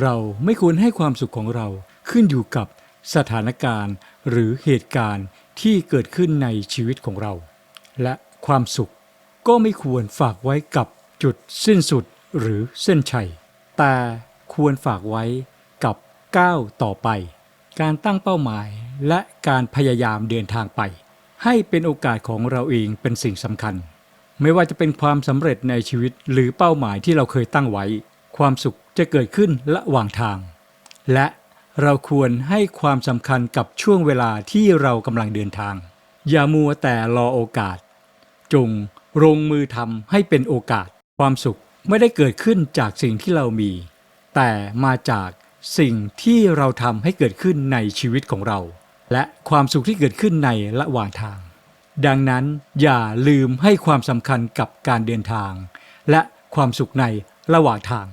เราไม่ควรให้ความสุขของเราขึ้นอยู่กับสถานการณ์หรือเหตุการณ์ที่เกิดขึ้นในชีวิตของเรา และความสุขก็ไม่ควรฝากไว้กับจุดสิ้นสุดหรือเส้นชัย แต่ควรฝากไว้กับก้าวต่อไป การตั้งเป้าหมายและการพยายามเดินทางไป ให้เป็นโอกาสของเราเองเป็นสิ่งสำคัญ ไม่ว่าจะเป็นความสำเร็จในชีวิตหรือเป้าหมายที่เราเคยตั้งไว้ ความสุข จะเกิดขึ้นระหว่างทาง และเราควรให้ความสำคัญกับช่วงเวลาที่เรากำลังเดินทาง อย่ามัวแต่รอโอกาส จงลงมือทำให้เป็นโอกาส ความสุขไม่ได้เกิดขึ้นจากสิ่งที่เรามี แต่มาจากสิ่งที่เราทำให้เกิดขึ้นในชีวิตของเรา และความสุขที่เกิดขึ้นในระหว่างทาง ดังนั้นอย่าลืมให้ความสำคัญกับการเดินทาง และความสุขในระหว่างทาง